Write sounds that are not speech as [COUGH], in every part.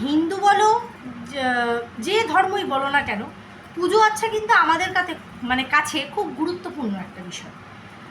হিন্দু বলো, যে- ধর্মই বলো না কেন, পুজো আচ্ছা কিন্তু আমাদের কাছে মানে কাছে খুব গুরুত্বপূর্ণ একটা বিষয়।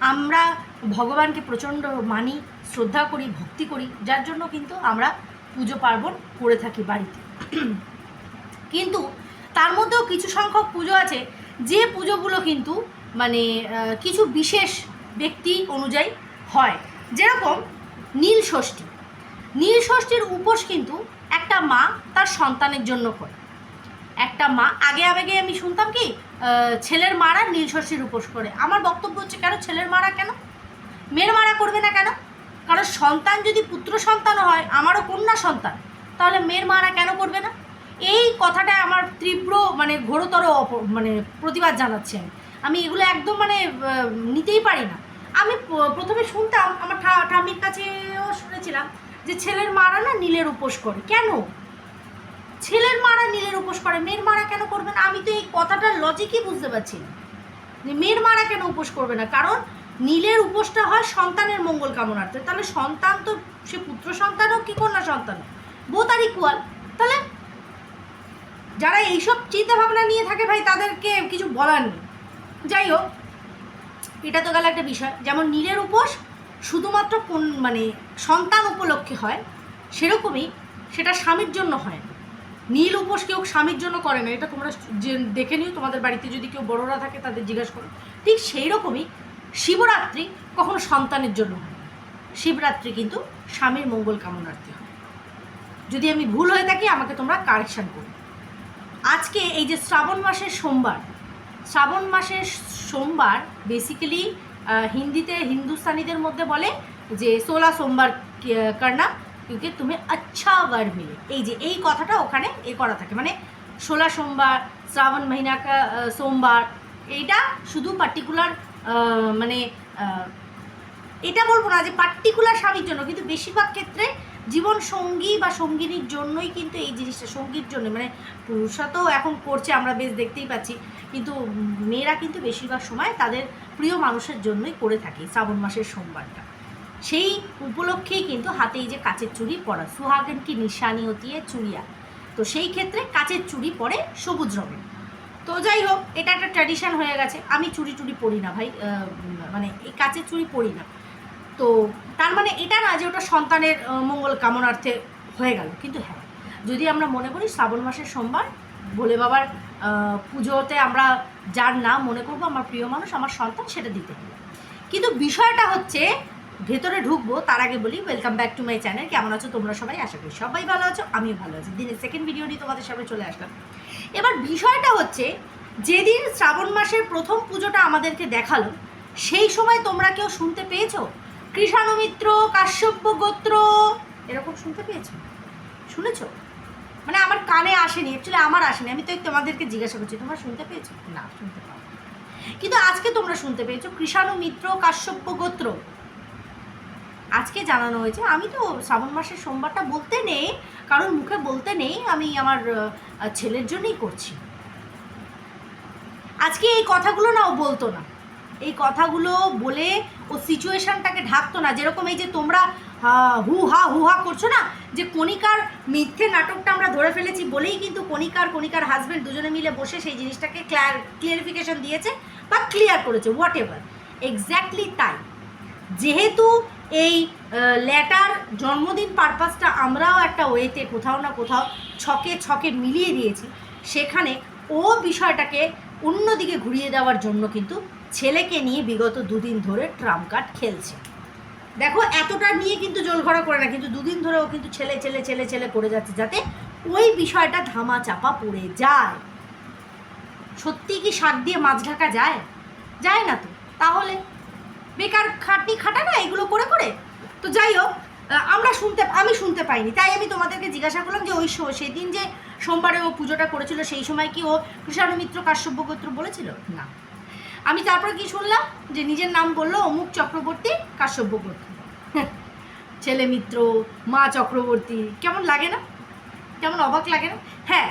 আমরা ভগবানকে প্রচণ্ড মানি, শ্রদ্ধা করি, ভক্তি করি, যার জন্য কিন্তু আমরা পুজো পার্বণ করে থাকি বাড়িতে। কিন্তু তার মধ্যেও কিছু সংখ্যক পুজো আছে, যে পুজোগুলো কিন্তু মানে কিছু বিশেষ ব্যক্তি অনুযায়ী হয়। যেরকম নীল ষষ্ঠী। নীল ষষ্ঠীর উপোস কিন্তু একটা মা তার সন্তানের জন্য করে একটা মা, আগে আগে আমি শুনতাম কি ছেলের মারা নীল ষষ্ঠীর উপোস করে। আমার বক্তব্য হচ্ছে, কেন ছেলের মারা কেন? মেয়ের মারা করবে না কেন? কারণ সন্তান যদি পুত্র সন্তানও হয়, আমারও কন্যা সন্তান, তাহলে মেয়ের মারা কেন করবে না? এই কথাটা আমার তীব্র মানে ঘোরতর মানে প্রতিবাদ জানাচ্ছি আমি। আমি এগুলো একদম মানে নিতেই পারি না। আমি প্রথমে শুনতাম, আমার ঠাম্মির কাছেও শুনেছিলাম যে ছেলের মারা না নীলের উপোস করে। কেন? ছেলের মারা নীলের উপোস করে, মেয়ের মারা কেন করবে না? আমি তো এই কথাটার লজিকই বুঝতে পারছি না। যে মেয়ের মারা কেন উপোস করবে না? কারণ নীলের উপোসটা হয় সন্তানের মঙ্গল কামনার্থে। তাহলে সন্তান তো, সে পুত্র সন্তান হোক কি কন্যা সন্তান হোক। বোথ আর ইকুয়াল তাহলে যারা এইসব চিন্তা ভাবনা নিয়ে থাকে ভাই, তাদেরকে কিছু বলার নেই। যাই হোক, এটা তো গেল একটা বিষয়। যেমন নীলের উপোস শুধুমাত্র কোন মানে সন্তান উপলক্ষে হয়, সেরকমই সেটা স্বামীর জন্য হয়। নীল উপোস কেউ স্বামীর জন্য করে না, এটা তোমরা দেখে নিও, তোমাদের বাড়িতে যদি কেউ বড়রা থাকে তাদের জিজ্ঞাসা করো। ঠিক সেই রকমই শিবরাত্রি কখনো সন্তানের জন্য হয় শিবরাত্রি কিন্তু স্বামীর মঙ্গল কামনার্থী হয় যদি আমি ভুল হয়ে থাকি, আমাকে তোমরা কারেকশান করো। আজকে এই যে শ্রাবণ মাসের সোমবার, শ্রাবণ মাসের সোমবার বেসিক্যালি হিন্দিতে হিন্দুস্তানিদের মধ্যে বলে যে সোলা সোমবার করনা কিন্তু তুমি আচ্ছা বার মিলে। এই যে, এই কথাটা ওখানে এ করা থাকে। মানে সোলা সোমবার, শ্রাবণ মহিনা সোমবার। এইটা শুধু পার্টিকুলার মানে এটা বলব না যে পার্টিকুলার স্বামীর জন্য, কিন্তু বেশিরভাগ ক্ষেত্রে জীবন সঙ্গী বা সঙ্গিনীর জন্যই কিন্তু এই জিনিসটা, সঙ্গীর জন্য মানে পুরুষরা তো এখন করছে, আমরা বেশ দেখতেই পাচ্ছি। কিন্তু মেয়েরা কিন্তু বেশিরভাগ সময় তাদের প্রিয় মানুষের জন্যই করে থাকে শ্রাবণ মাসের সোমবারটা। সেই উপলক্ষেই কিন্তু হাতে এই যে কাচের চুড়ি পরা, সুহাগেন কি নিশানি হতিয়ে চুড়িয়া। তো সেই ক্ষেত্রে কাচের চুড়ি পরে সবুজ রঙের। তো যাই হোক, এটা একটা ট্র্যাডিশন হয়ে গেছে। আমি চুড়ি টুড়ি পরি না ভাই মানে এই কাচের চুড়ি পরি না। তো তার মানে এটা না যে ওটা সন্তানের মঙ্গল কামনার্থে হয়ে গেল। কিন্তু হ্যাঁ যদি আমরা মনে করি শ্রাবণ মাসের সোমবার, ভোলে বাবার পুজোতে আমরা যার নাম মনে করব, আমার প্রিয় মানুষ, আমার সন্তান, সেটা দিতে হবে। কিন্তু বিষয়টা হচ্ছে, ভেতরে ঢুকবো, তার আগে বলি welcome back to my channel কেমন আছো তোমরা সবাই? আশা করি সবাই ভালো আছো, আমিও ভালো আছি। দিনের সেকেন্ড ভিডিও নিয়ে তোমাদের সামনে চলে আসলাম। এবার বিষয়টা হচ্ছে, যেদিন শ্রাবণ মাসের প্রথম পুজোটা আমাদেরকে দেখাল, সেই সময় তোমরা কেউ শুনতে পেয়েছ? কৃষাণুমিত্র কাশ্যপ্য গোত্র এরকম শুনতে পেয়েছ? শুনেছ? মানে আমার কানে আসেনি অ্যাকচুয়ালি আমার আসেনি। আমি তো তোমাদেরকে জিজ্ঞাসা করছি, তোমরা শুনতে পেয়েছ? না, শুনতে পাও কিন্তু আজকে তোমরা শুনতে পেয়েছ কৃষাণু মিত্র কাশ্যপ্য গোত্র আজকে জানানো হয়েছে। আমি তো শ্রাবণ মাসের সোমবারটা বলতে নেই, কারণ মুখে বলতে নেই, আমি আমার ছেলের জন্যই করছি। আজকে এই কথাগুলো না ও বলতো না। এই কথাগুলো বলে ও সিচুয়েশনটাকে ঢাকতো না। যেরকম এই যে তোমরা, হু, হা হু, হা করছ না? যে কণিকার মিথ্যে নাটকটা আমরা ধরে ফেলেছি বলেই কিন্তু কণিকার কণিকার হাজব্যান্ড দুজনে মিলে বসে সেই জিনিসটাকে ক্লিয়ার ক্লিয়ারিফিকেশন দিয়েছে বা ক্লিয়ার করেছে হোয়াট এভার এক্স্যাক্টলি তাই। যেহেতু এই লেটার জন্মদিন পারপাসটা আমরাও একটা ওয়েতে কোথাও না কোথাও ছকে ছকে মিলিয়ে দিয়েছি, সেখানে ও বিষয়টাকে অন্যদিকে ঘুরিয়ে দেওয়ার জন্য কিন্তু ছেলেকে নিয়ে বিগত দুদিন ধরে ট্রাম্প কার্ড খেলছে। দেখো, এতটা নিয়ে কিন্তু জলঘরা করে না, কিন্তু দুদিন ধরে ও কিন্তু ছেলে ছেলে ছেলে ছেলে করে যাচ্ছে যাতে ওই বিষয়টা ধামা চাপা পড়ে যায়। সত্যি কি শাক দিয়ে মাছ ঢাকা যায়? যায় না তো। তাহলে বেকার খাটনি খাটা না এগুলো করে করে? তো যাই হোক আমরা শুনতে, আমি শুনতে পাইনি। তাই আমি তোমাদেরকে জিজ্ঞাসা করলাম যে ওই সেদিন যে সোমবারে ও পুজোটা করেছিল, সেই সময় কি ও কৃষাণু মিত্র কাশ্যপ্য গোত্র বলেছিল? না। আমি তারপর কি শুনলাম? যে নিজের নাম বলল অমুক চক্রবর্তী কাশ্যপ্য গোত্র ছেলে মিত্র, মা চক্রবর্তী, কেমন লাগে না? কেমন অবাক লাগে না? হ্যাঁ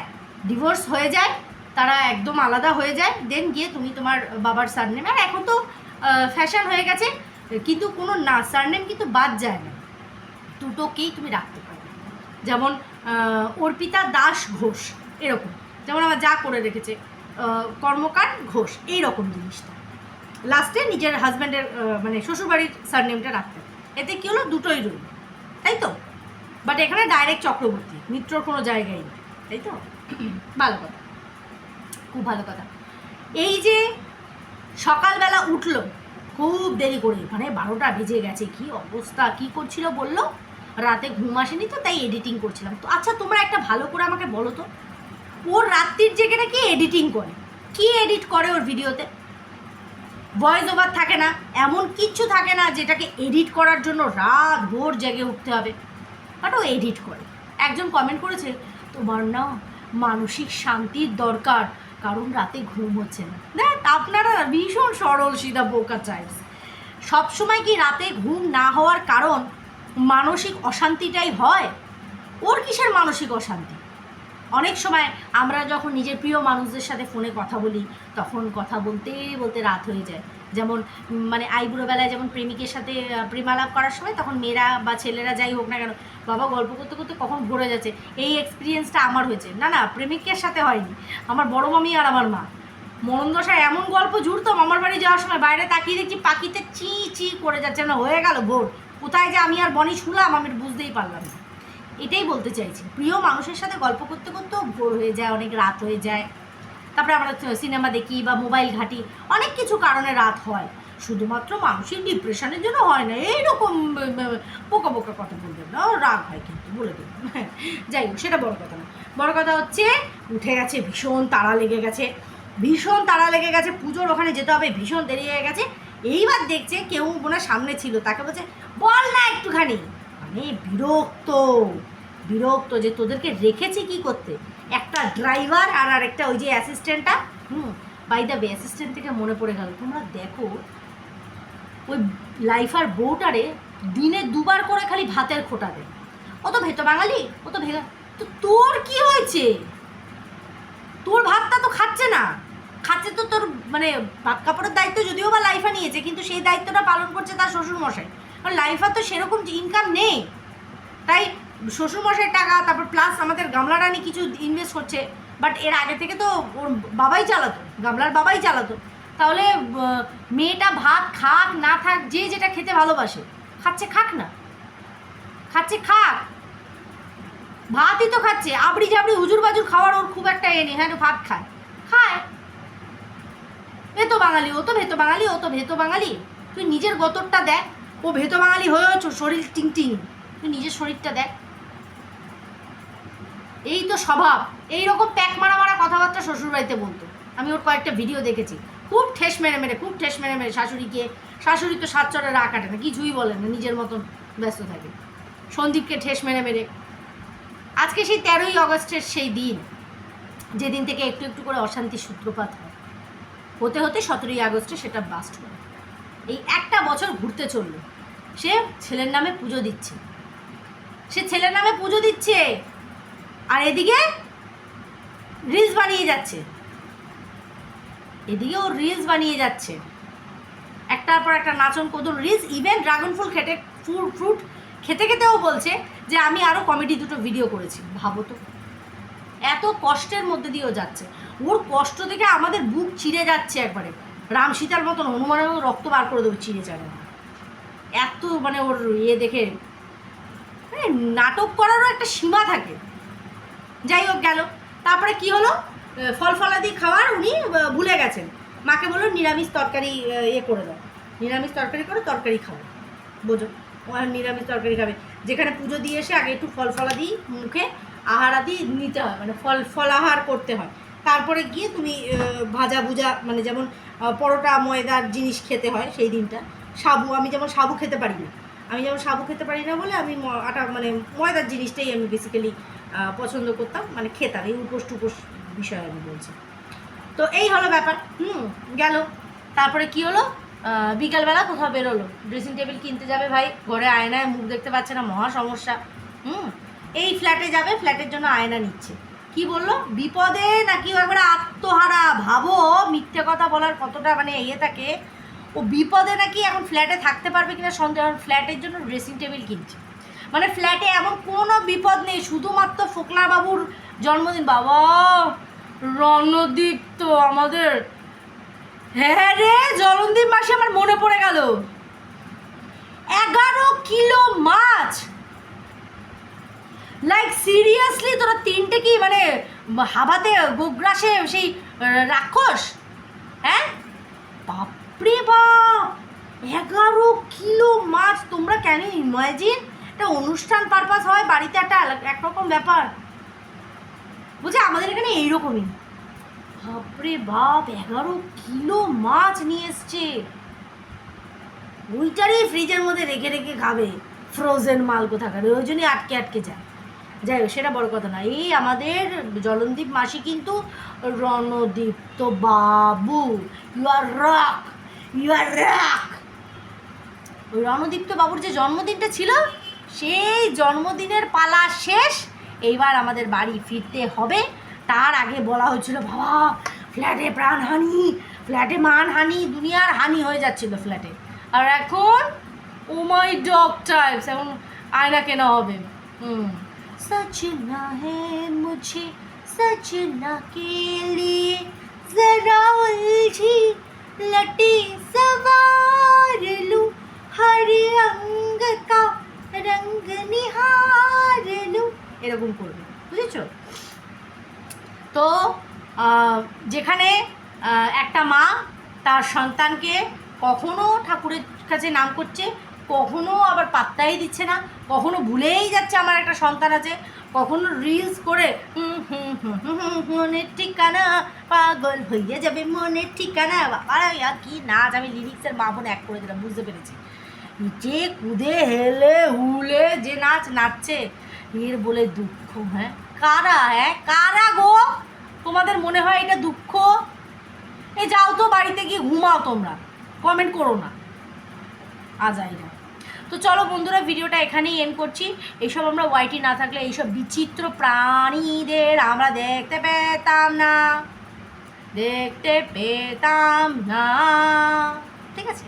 ডিভোর্স হয়ে যায়, তারা একদম আলাদা হয়ে যায় দেন গিয়ে তুমি তোমার বাবার সারনেম আর এখন তো ফ্যাশন হয়ে গেছে, কিন্তু কোনো না সারনেম কিন্তু বাদ যায় না। দুটোকেই তুমি রাখতে পারো। যেমন অর্পিতা দাস ঘোষ, এরকম। যেমন আমার যা করে রেখেছে। কর্মকার ঘোষ এই রকম জিনিসটা। লাস্টে নিজের হাজব্যান্ডের মানে শ্বশুরবাড়ির সারনেমটা রাখতে। এতে কী হলো? দুটোই রইল। তাই তো? বাট এখানে ডাইরেক্ট চক্রবর্তী, মিত্রর কোনো জায়গায় নেই। তাই তো? ভালো কথা। খুব ভালো কথা। এই যে সকালবেলা উঠল, খুব দেরি করে মানে বারোটা বেজে গেছে, কি অবস্থা, কি করছিল বলল? রাতে ঘুম আসেনি তো, তাই এডিটিং করছিলাম। তো আচ্ছা তোমরা একটা ভালো করে আমাকে বলো তো। ওর রাত্রির জেগে নাকি এডিটিং করে। কি এডিট করে ওর ভিডিওতে ভয়েস ওভার থাকে না, এমন কিচ্ছু থাকে না যেটাকে এডিট করার জন্য রাত ভোর জেগে উঠতে হবে। বাট ও এডিট করে। একজন কমেন্ট করেছে, তোমার না মানসিক শান্তির দরকার, কারণ রাতে ঘুম হচ্ছে না। দেখ, আপনারা ভীষণ সরল সিধা বোকা চাইস সবসময় কি রাতে ঘুম না হওয়ার কারণ মানসিক অশান্তিটাই হয়? ওর কিসের মানসিক অশান্তি? অনেক সময় আমরা যখন নিজের প্রিয় মানুষদের সাথে ফোনে কথা বলি, তখন কথা বলতে বলতে রাত হয়ে যায়। যেমন মানে আইবুড়ো বেলায় যেমন প্রেমিকের সাথে প্রেমালাপ করার সময় তখন মেয়েরা বা ছেলেরা যাই হোক না কেন, বাবা গল্প করতে করতে কখন ভরে যাচ্ছে। এই এক্সপিরিয়েন্সটা আমার হয়েছে। না না, প্রেমিকের সাথে হয়নি। আমার বড় মামি আর আমার মা। মরণদশায় এমন গল্প জুড়তাম আমার বাড়ি যাওয়ার সময়, বাইরে তাকিয়ে দেখছি পাখিতে চি চি করে যাচ্ছে। না হয়ে গেল ভোর। কোথায় যে আমি আর বনি শুনলাম, আমি বুঝতেই পারলাম না। এটাই বলতে চাইছি। প্রিয় মানুষের সাথে গল্প করতে করতেও ভোর হয়ে যায়, অনেক রাত হয়ে যায়। তারপরে আমরা সিনেমা দেখি বা মোবাইল ঘাঁটি, অনেক কিছু কারণে রাত হয়। শুধুমাত্র মানসিক ডিপ্রেশনের জন্য হয় না, এইরকম বোকা বোকা কথা বলবেন না রাগ হয় কিন্তু, বলে দেবেন [LAUGHS] যাই হোক, সেটা বড় কথা না। বড় কথা হচ্ছে, উঠে গেছে, ভীষণ তাড়া লেগে গেছে। ভীষণ তাড়া লেগে গেছে, পুজোর ওখানে যেতে হবে, ভীষণ দেরি হয়ে গেছে। এইবার দেখছে, কেউ মনে সামনে ছিল, তাকে বলছে, বল না একটুখানি। মানে বিরক্ত বিরক্ত যে তোদেরকে রেখেছি কি করতে? একটা ড্রাইভার আর আরেকটা ওই যে অ্যাসিস্ট্যান্টটা হুম বাই দ্য বে অ্যাসিস্ট্যান্ট থেকে মনে পড়ে গেল। তোমরা দেখো, ওই লাইফার বউটারে দিনে দুবার করে খালি ভাতের খোটা দেয়। ও তো ভেতো বাঙালি, ও তো ভেগা। তো তোর কি হয়েছে? তোর ভাতটা তো খাচ্ছে না। খাচ্ছে তো তোর মানে ভাত কাপড়ের দায়িত্ব যদিও বা লাইফা নিয়েছে, কিন্তু সেই দায়িত্বটা পালন করছে তার শ্বশুর মশাই কারণ লাইফার তো সেরকম ইনকাম নেই। তাই শ্বশুরমশাইয়ের টাকা, তারপর প্লাস আমাদের গামলা রানী কিছু ইনভেস্ট করছে। বাট এর আগে থেকে তো ওর বাবাই চালাতো, গামলার বাবাই চালাতো। তাহলে মেয়েটা ভাত খাক, না থাক, যে যেটা খেতে ভালোবাসে, খাচ্ছে খাক না। খাচ্ছে খাক। ভাতই তো খাচ্ছে আবড়ি জাবড়ি হুজুর বাজুর খাওয়ার ওর খুব একটা এ নেই হ্যাঁ ভাত খায়। খায়। ভেতো বাঙালি, ও তো ভেতো বাঙালি, ও তো ভেতো বাঙালি। তুই নিজের গতরটা দেখ। ও ভেতো বাঙালি হয়েছ শরীর টিং টিং তুই নিজের শরীরটা দেখ। এই তো স্বভাব। এই রকম প্যাক মারা মারা কথাবার্তা শ্বশুরবাড়িতে বলতো। আমি ওর কয়েকটা ভিডিও দেখেছি। খুব ঠেস মেরে মেরে, খুব ঠেস মেরে মেরে শাশুড়িকে। শাশুড়ি তো সাত চরে রা কাটে না, কিছুই বলে না, নিজের মতন ব্যস্ত থাকে। সন্দীপকে ঠেস মেরে মেরে। আজকে সেই তেরোই আগস্টের সেই দিন, যেদিন থেকে একটু একটু করে অশান্তির সূত্রপাত হয়। হতে হতে সতেরোই আগস্টে সেটা বাস্ট হয় এই একটা বছর ঘুরতে চলল। সে ছেলের নামে পুজো দিচ্ছে। সে ছেলের নামে পুজো দিচ্ছে। আর এদিকে রিলস বানিয়ে যাচ্ছে। এদিকে ও রিলস বানিয়ে যাচ্ছে। একটার পর একটা নাচন কদুর রিলস ইভেন ড্রাগন ফুল খেটে ফ্রুট ফ্রুট খেতে খেতেও বলছে যে, আমি আরও কমেডি দুটো ভিডিও করেছি। ভাবো তো। এত কষ্টের মধ্যে দিয়েও যাচ্ছে। ওর কষ্ট দেখে আমাদের বুক চিড়ে যাচ্ছে একবারে। রাম সীতার মতন হনুমানের মতো রক্ত বার করে দেবো চিড়ে যাবে এত মানে ওর ইয়ে দেখে মানে নাটক করারও একটা সীমা থাকে। যাই হোক গেল। তারপরে কি হলো? ফল ফলাদি খাওয়ার উনি ভুলে গেছেন। মাকে বলল, নিরামিষ তরকারি ইয়ে করে দাও। নিরামিষ তরকারি করে, তরকারি খাও। বোঝো, ও নিরামিষ তরকারি খাবে। যেখানে পুজো দিয়ে এসে আগে একটু ফল ফলাদি, মুখে আহারাদি নিতে হয়। মানে ফল ফলাহার করতে হয়। তারপরে গিয়ে তুমি ভাজা ভুজা মানে যেমন পরোটা, ময়দার জিনিস খেতে হয় সেই দিনটা। সাবু, আমি যেমন সাবু খেতে পারি না। আমি যেমন সাবু খেতে পারি না বলে আমি আটা মানে ময়দার জিনিসটাই আমি বেসিক্যালি পছন্দ করতাম মানে খেতাম। এই উপোস টুপোস বিষয়ে আমি বলছি। তো এই হলো ব্যাপার। হুম, গেল। তারপরে কি হলো? বিকালবেলা কোথাও বেরোলো। ড্রেসিং টেবিল কিনতে যাবে ভাই। ঘরে আয়নায় মুখ দেখতে পাচ্ছে না, মহা সমস্যা। হুম, এই ফ্ল্যাটে যাবে ফ্ল্যাটের জন্য আয়না নিচ্ছে। কি বলল? বিপদে নাকি একবারে আত্মহারা? ভাবো, মিথ্যে কথা বলার কতটা মানে ইয়ে থাকে। ও বিপদে নাকি এখন ফ্ল্যাটে থাকতে পারবে কিনা সন্দেহ? ফ্ল্যাটের জন্য ড্রেসিং টেবিল কিনছে। মানে ফ্ল্যাটে এমন কোনো বিপদ নেই, শুধুমাত্র ফোকলা বাবুর জন্মদিন। বাবা, রণদীপ তো আমাদের। হ্যাঁ রে, জলনদীপ মাসে আমার মনে পড়ে গেল। এগারো কিলো মাছ। লাইক সিরিয়াসলি তোরা তিনটে কি মানে হাবাতে গোগ্রাসে সেই রাক্ষস? হ্যাঁ? বাপরে বাপ! এগারো কিলো মাছ, তোমরা কেন ইমাজিন একটা অনুষ্ঠান পারপাস হয়, বাড়িতে একটা একরকম ব্যাপার। বুঝে আমাদের এখানে এইরকমই। বাপরে বাপ, এগারো কিলো মাছ নিয়ে এসছে। ওইটারই ফ্রিজের মধ্যে রেখে রেখে খাবে। ফ্রোজেন মাল কোথাকার? ওই জন্যই আটকে আটকে যায়। যাই হোক, সেটা বড় কথা না। এই আমাদের জলনদীপ মাসি কিন্তু রণদীপ তো babu. You are rock you are rock ওই রণদীপ্ত বাবুর যে জন্মদিনটা ছিল, সেই জন্মদিনের পালা শেষ। এইবার আমাদের বাড়ি ফিরতে হবে। তার আগে বলা হয়েছিল, বাবা, ফ্ল্যাটে প্রাণহানি ফ্ল্যাটে মানহানি দুনিয়ার হানি হয়ে যাচ্ছিল ফ্ল্যাটে। আর এখন, ও মাই ডগ টাইপস, এখন আয়না কেনা হবে। হুম। सजना है मुझे सजना के लिए जरा उलझी लटी सवार लूं हर अंग का रंग निहार लूं এরকম করবে বুঝেছো তো আহ, যেখানে আহ, একটা মা তার সন্তানকে কখনো ঠাকুরের কাছে নাম করছে কখনো আবার পাত্তাই দিচ্ছে না, কখনো ভুলেই যাচ্ছে আমার একটা সন্তান আছে, কখনো রিলস করে মনের ঠিকানা, পাগল হইয়া যাবে মনের ঠিকানা। ইয়া কি নাচ, আমি লিরিক্সের মা বোন এক করে দিলাম, বুঝতে পেরেছি। যে কুদে হেলে হুলে যে নাচ নাচছে, এর বলে দুঃখ হ্যাঁ? কারা হ্যাঁ? কারা গো? তোমাদের মনে হয় এটা দুঃখ? এ যাও তো বাড়িতে গিয়ে ঘুমাও তোমরা কমেন্ট করো না। আজাইরা। তো চলো বন্ধুরা, ভিডিওটা এখানেই এন করছি। এইসব আমরা ওয়াইটি না থাকলে এইসব বিচিত্র প্রাণীদের আমরা দেখতে পেতাম না। দেখতে পেতাম না। ঠিক আছে?